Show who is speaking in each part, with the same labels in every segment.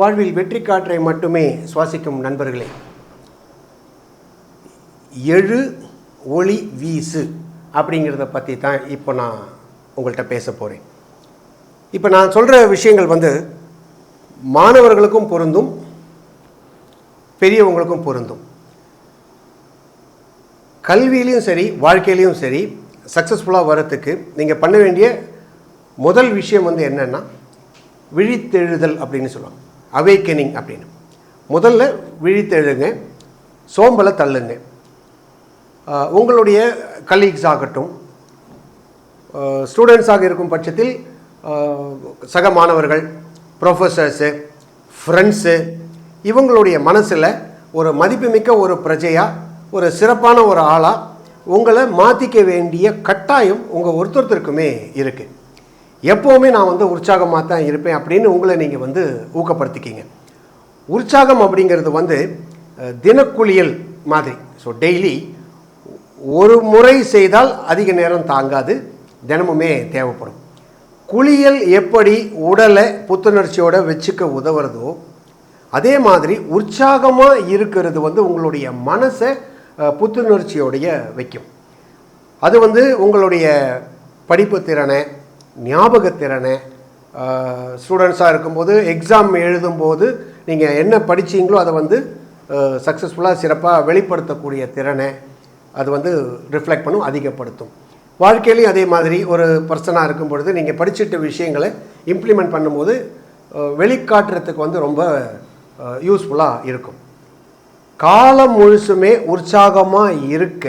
Speaker 1: வாழ்வில் வெற்றி காற்றை மட்டுமே சுவாசிக்கும் நண்பர்களே எழு ஒளி வீசு அப்படிங்கிறத பற்றி தான் இப்போ நான் உங்கள்கிட்ட பேச போகிறேன் இப்போ நான் சொல்கிற விஷயங்கள் வந்து மாணவர்களுக்கும் பொருந்தும் பெரியவங்களுக்கும் பொருந்தும். கல்வியிலையும் சரி வாழ்க்கையிலையும் சரி சக்ஸஸ்ஃபுல்லாக வரத்துக்கு நீங்கள் பண்ண வேண்டிய முதல் விஷயம் வந்து என்னென்னா விழித்தெழுதல் அப்படின்னு சொல்லுவாங்க. அவேக்கனிங் அப்படின்னு. முதல்ல விழித்தெழுங்க சோம்பலை தள்ளுங்க. உங்களுடைய கலீக்ஸ் ஆகட்டும் ஸ்டூடெண்ட்ஸாக இருக்கும் பட்சத்தில் சக மாணவர்கள் ப்ரொஃபஸர்ஸு ஃப்ரெண்ட்ஸு இவங்களுடைய மனசில் ஒரு மதிப்புமிக்க ஒரு பிரஜையாக ஒரு சிறப்பான ஒரு ஆளாக உங்களை மாற்றிக்க வேண்டிய கட்டாயம் உங்கள் ஒருத்தருக்குமே இருக்குது எப்போவுமே நான் வந்து உற்சாகமாக தான் இருப்பேன் அப்படின்னு உங்களை நீங்கள் வந்து ஊக்கப்படுத்திக்கிங்க. உற்சாகம் அப்படிங்கிறது வந்து தினக்குளியல் மாதிரி. ஸோ டெய்லி ஒரு முறை செய்தால் அதிக நேரம் தாங்காது தினமுமே தேவைப்படும். குளியல் எப்படி உடலை புத்துணர்ச்சியோடு வச்சுக்க உதவுறதோ அதே மாதிரி உற்சாகமாக இருக்கிறது வந்து உங்களுடைய மனசை புத்துணர்ச்சியோடைய வைக்கும். அது வந்து உங்களுடைய படிப்பு திறனை ஞாபகத்திறனை ஸ்டூடெண்ட்ஸாக இருக்கும்போது எக்ஸாம் எழுதும்போது நீங்கள் என்ன படிச்சீங்களோ அதை வந்து சக்ஸஸ்ஃபுல்லாக சிறப்பாக வெளிப்படுத்தக்கூடிய திறனை அது வந்து ரிஃப்ளெக்ட் பண்ணும் அதிகப்படுத்தும். வாழ்க்கையிலையும் அதே மாதிரி ஒரு பர்சனாக இருக்கும் பொழுது நீங்கள் படிச்சிட்ட விஷயங்களை இம்ப்ளிமெண்ட் பண்ணும்போது வெளிக்காட்டுறதுக்கு வந்து ரொம்ப யூஸ்ஃபுல்லாக இருக்கும். காலம் முழுசுமே உற்சாகமாக இருக்க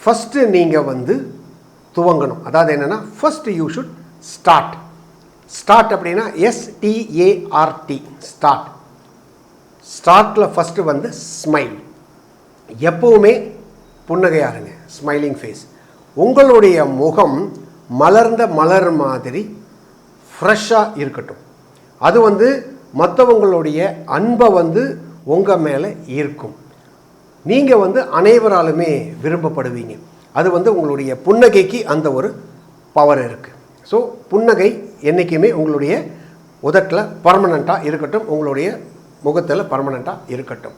Speaker 1: ஃபஸ்ட்டு நீங்கள் வந்து துவங்கணும். அதாவது என்னென்னா first you should start start அப்படின்னா S T A R T start ஸ்டார்ட்டில் first வந்து ஸ்மைல் எப்போவுமே புன்னகையாருங்க ஸ்மைலிங் ஃபேஸ் உங்களுடைய முகம் மலர்ந்த மலர் மாதிரி ஃப்ரெஷ்ஷாக இருக்கட்டும். அது வந்து மற்றவங்களுடைய அன்பை வந்து உங்கள் மேலே ஈர்க்கும். நீங்கள் வந்து அனைவராலுமே விரும்பப்படுவீங்க. அது வந்து உங்களுடைய புன்னகைக்கு அந்த ஒரு பவர் இருக்குது ஸோ புன்னகை என்றைக்குமே உங்களுடைய உதட்டில் பர்மனண்ட்டாக இருக்கட்டும் உங்களுடைய முகத்தில் பர்மனண்ட்டாக இருக்கட்டும்.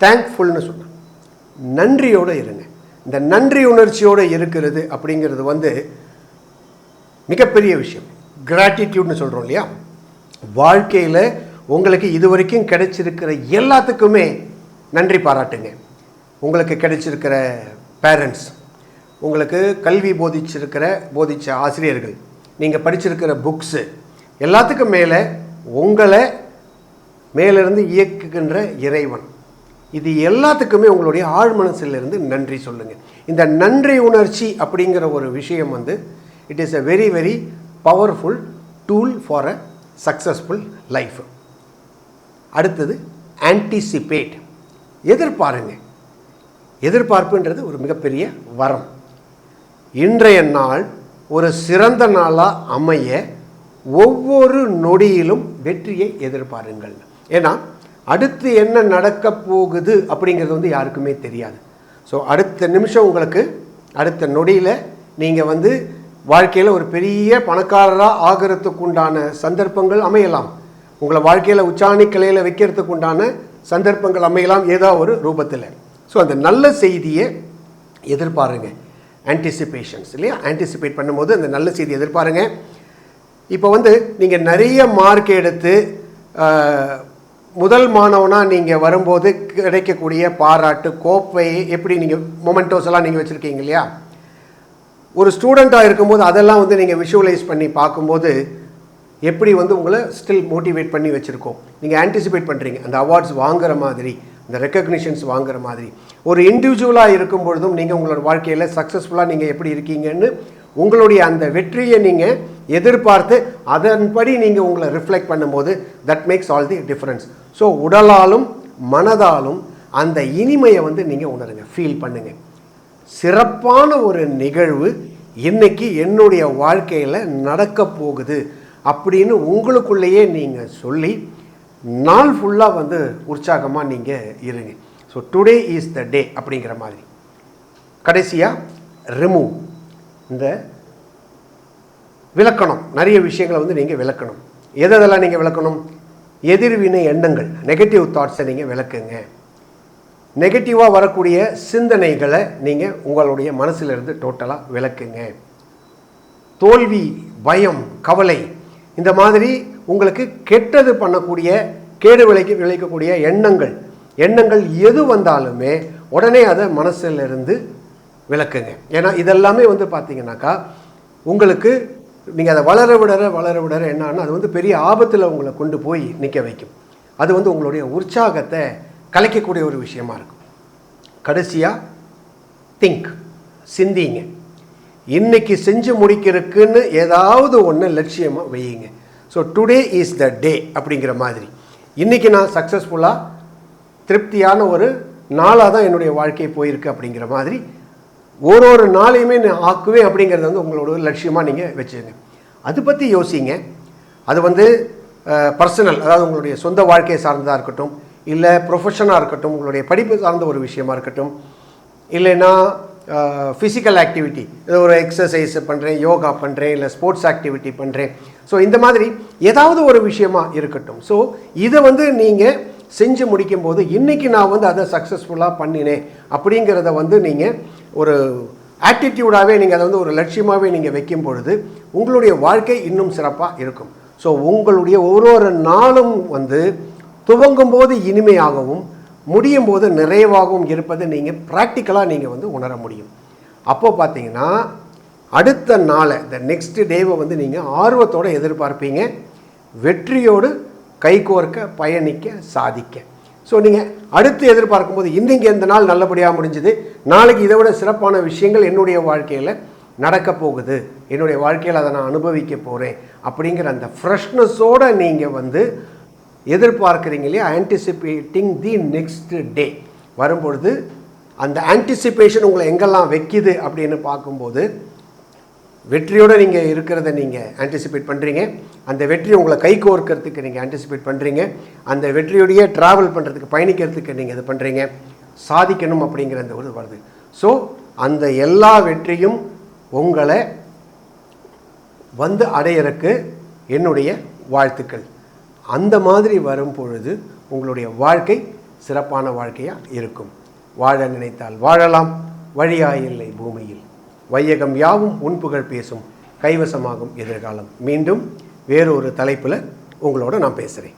Speaker 1: தேங்க்ஃபுல்னு சொன்னேன் நன்றியோடு இருங்க. இந்த நன்றி உணர்ச்சியோடு இருக்கிறது அப்படிங்கிறது வந்து மிகப்பெரிய விஷயம். கிராட்டிடியூட்னு சொல்கிறோம் இல்லையா? வாழ்க்கையில் உங்களுக்கு இது வரைக்கும் கிடைச்சிருக்கிற எல்லாத்துக்குமே நன்றி பாராட்டுங்க. உங்களுக்கு கிடைச்சிருக்கிற பேரண்ட்ஸ் உங்களுக்கு கல்வி போதிச்சிருக்கிற போதிச்ச ஆசிரியர்கள். நீங்கள் படிச்சிருக்கிற புக்ஸு எல்லாத்துக்கும் மேலே உங்களை மேலிருந்து இயக்குகின்ற இறைவன். இது எல்லாத்துக்குமே உங்களுடைய ஆழ் மனசிலிருந்து நன்றி சொல்லுங்கள் இந்த நன்றி உணர்ச்சி அப்படிங்கிற ஒரு விஷயம் வந்து it is a very very powerful tool for a successful life அடுத்தது ஆன்டிசிபேட் எதிர்பாருங்க. எதிர்பார்ப்புன்றது ஒரு மிகப்பெரிய வரம். இன்றைய நாள் ஒரு சிறந்த நாளாக அமைய ஒவ்வொரு நொடியிலும் வெற்றியை எதிர்பாருங்கள். ஏன்னா அடுத்து என்ன நடக்க போகுது அப்படிங்கிறது வந்து யாருக்குமே தெரியாது. ஸோ அடுத்த நிமிஷம் உங்களுக்கு அடுத்த நொடியில் நீங்கள் வந்து வாழ்க்கையில் ஒரு பெரிய பணக்காரராக ஆகிறதுக்கு உண்டான சந்தர்ப்பங்கள் அமையலாம். உங்களை வாழ்க்கையில் உச்சாணி கிளையில் வைக்கிறதுக்கு உண்டான சந்தர்ப்பங்கள் அமையலாம் ஏதோ ஒரு ரூபத்தில். ஸோ அந்த நல்ல செய்தியை எதிர்பாருங்க. ஆன்டிசிபேஷன்ஸ் இல்லையா? ஆன்டிசிபேட் பண்ணும்போது அந்த நல்ல செய்தி எதிர்பாருங்க. இப்போ வந்து நீங்கள் நிறைய மார்க் எடுத்து முதல் மாணவனாக நீங்கள் வரும்போது கிடைக்கக்கூடிய பாராட்டு கோப்பை எப்படி நீங்கள் மொமெண்டோஸ் எல்லாம் நீங்கள் வச்சுருக்கீங்க இல்லையா? ஒரு ஸ்டூடெண்ட்டாக இருக்கும்போது அதெல்லாம் வந்து நீங்கள் விஷுவலைஸ் பண்ணி பார்க்கும்போது எப்படி வந்து உங்களை ஸ்டில் மோட்டிவேட் பண்ணி வச்சுருக்கோம். நீங்கள் ஆன்டிசிபேட் பண்ணுறீங்க அந்த அவார்ட்ஸ் வாங்குற மாதிரி. இந்த ரெக்கக்னிஷன்ஸ் வாங்குற மாதிரி. ஒரு இண்டிவிஜுவலாக இருக்கும் பொழுதும் நீங்கள் உங்களோட வாழ்க்கையில் சக்ஸஸ்ஃபுல்லாக நீங்கள் எப்படி இருக்கீங்கன்னு உங்களுடைய அந்த வெற்றியை நீங்கள் எதிர்பார்த்து அதன்படி நீங்கள் உங்களை ரிஃப்ளெக்ட் பண்ணும்போது that makes all the difference so உடலாலும் மனதாலும் அந்த இனிமையை வந்து நீங்கள் உணருங்க ஃபீல் பண்ணுங்கள் சிறப்பான ஒரு நிகழ்வு இன்னைக்கு என்னுடைய வாழ்க்கையில் நடக்க போகுது அப்படின்னு உங்களுக்குள்ளேயே நீங்கள் சொல்லி நாள் ஃபுல்லாக வந்து உற்சாகமாக நீங்கள் இருங்க. So today is the day அப்படிங்கிற மாதிரி. கடைசியாக ரிமூவ் இந்த விளக்கணும். நிறைய விஷயங்களை வந்து நீங்கள் விளக்கணும். எதெல்லாம் நீங்கள் விளக்கணும்? எதிர்வினை எண்ணங்கள். நெகட்டிவ் தாட்ஸை நீங்கள் விளக்குங்க. நெகட்டிவாக வரக்கூடிய சிந்தனைகளை நீங்கள் உங்களுடைய மனசிலிருந்து டோட்டலாக விளக்குங்க. தோல்வி பயம் கவலை இந்த மாதிரி உங்களுக்கு கெட்டது பண்ணக்கூடிய கேடு விளைக்க விளைக்கக்கூடிய எண்ணங்கள். எண்ணங்கள் எது வந்தாலுமே உடனே அதை மனசிலிருந்து விளக்குங்க. ஏன்னா இதெல்லாமே வந்து பார்த்தீங்கன்னாக்கா உங்களுக்கு நீங்கள் அதை வளர விடற வளர விடற என்னன்னா அது வந்து பெரிய ஆபத்தில் உங்களை கொண்டு போய் நிற்க வைக்கும். அது வந்து உங்களுடைய உற்சாகத்தை கலைக்கக்கூடிய ஒரு விஷயமா இருக்கும். கடைசியாக திங்க் சிந்திங்க. இன்னைக்கு செஞ்சு முடிக்கிறதுக்குன்னு ஏதாவது ஒன்று லட்சியமாக வையுங்க. So today is the day அப்படிங்கிற மாதிரி. இன்றைக்கி நான் சக்ஸஸ்ஃபுல்லாக திருப்தியான ஒரு நாளாக தான் என்னுடைய வாழ்க்கை போயிருக்கு அப்படிங்கிற மாதிரி ஒரு ஒரு நாளையுமே நான் ஆக்குவேன் அப்படிங்கிறது வந்து உங்களோட ஒரு லட்சியமாக நீங்கள் வச்சுருங்க அது பற்றி யோசிங்க. அது வந்து பர்சனல் அதாவது உங்களுடைய சொந்த வாழ்க்கையை சார்ந்ததாக இருக்கட்டும் இல்லை ப்ரொஃபஷனாக இருக்கட்டும் உங்களுடைய படிப்பு சார்ந்த ஒரு விஷயமா இருக்கட்டும் இல்லைன்னா ஃபிசிக்கல் ஆக்டிவிட்டி ஒரு எக்ஸசைஸ் பண்ணுறேன் யோகா பண்ணுறேன் இல்லை ஸ்போர்ட்ஸ் ஆக்டிவிட்டி பண்ணுறேன் ஸோ இந்த மாதிரி ஏதாவது ஒரு விஷயமா இருக்கட்டும். ஸோ இதை வந்து நீங்கள் செஞ்சு முடிக்கும்போது இன்றைக்கி நான் வந்து அதை சக்ஸஸ்ஃபுல்லாக பண்ணினேன் அப்படிங்கிறத வந்து நீங்கள் ஒரு ஆட்டிடியூடாகவே நீங்கள் அதை வந்து ஒரு லட்சியமாகவே நீங்கள் வைக்கும் பொழுது உங்களுடைய வாழ்க்கை இன்னும் சிறப்பாக இருக்கும். ஸோ உங்களுடைய ஒரு ஒரு நாளும் வந்து துவங்கும் போது இனிமையாகவும் முடியும் போது நிறைவாகவும் இருப்பதை நீங்கள் ப்ராக்டிக்கலாக நீங்கள் வந்து உணர முடியும். அப்போது பார்த்தீங்கன்னா அடுத்த நாளை இந்த நெக்ஸ்ட் டேவை வந்து நீங்கள் ஆர்வத்தோடு எதிர்பார்ப்பீங்க. வெற்றியோடு கைகோர்க்க பயணிக்க சாதிக்க. ஸோ நீங்கள் அடுத்து எதிர்பார்க்கும் போது இன்றைக்கி இந்த நாள் நல்லபடியாக முடிஞ்சுது. நாளைக்கு இதை விட சிறப்பான விஷயங்கள் என்னுடைய வாழ்க்கையில் நடக்க போகுது. என்னுடைய வாழ்க்கையில் அதை நான் அனுபவிக்க போகிறேன் அப்படிங்கிற அந்த ஃப்ரெஷ்னஸோடு நீங்கள் வந்து எதிர்பார்க்குறீங்க இல்லையா ஆன்டிசிபேட்டிங் தி நெக்ஸ்ட் டே வரும்பொழுது அந்த ஆன்டிசிபேஷன் உங்களை எங்கெல்லாம் வைக்கிது அப்படின்னு பார்க்கும்போது வெற்றியோடு நீங்கள் இருக்கிறத நீங்கள் ஆன்டிசிபேட் பண்ணுறீங்க அந்த வெற்றி உங்களை கை கோர்க்கறதுக்கு நீங்கள் ஆன்டிசிபேட் பண்ணுறீங்க அந்த வெற்றியோடையே ட்ராவல் பண்ணுறதுக்கு பயணிக்கிறதுக்கு நீங்கள் இது பண்ணுறீங்க சாதிக்கணும் அப்படிங்கிற அந்த ஒரு வருது. ஸோ அந்த எல்லா வெற்றியும் உங்களை வந்து அடையிறக்கு என்னுடைய வாழ்த்துக்கள். அந்த மாதிரி வரும் பொழுது உங்களுடைய வாழ்க்கை சிறப்பான வாழ்க்கையாக இருக்கும். வாழ நினைத்தால் வாழலாம் வழியாயில்லை பூமியில். வையகம் யாவும் உன்புகழ் பேசும் கைவசமாகும் எதிர்காலம். மீண்டும் வேறொரு தலைப்பில் உங்களோட நான் பேசுகிறேன்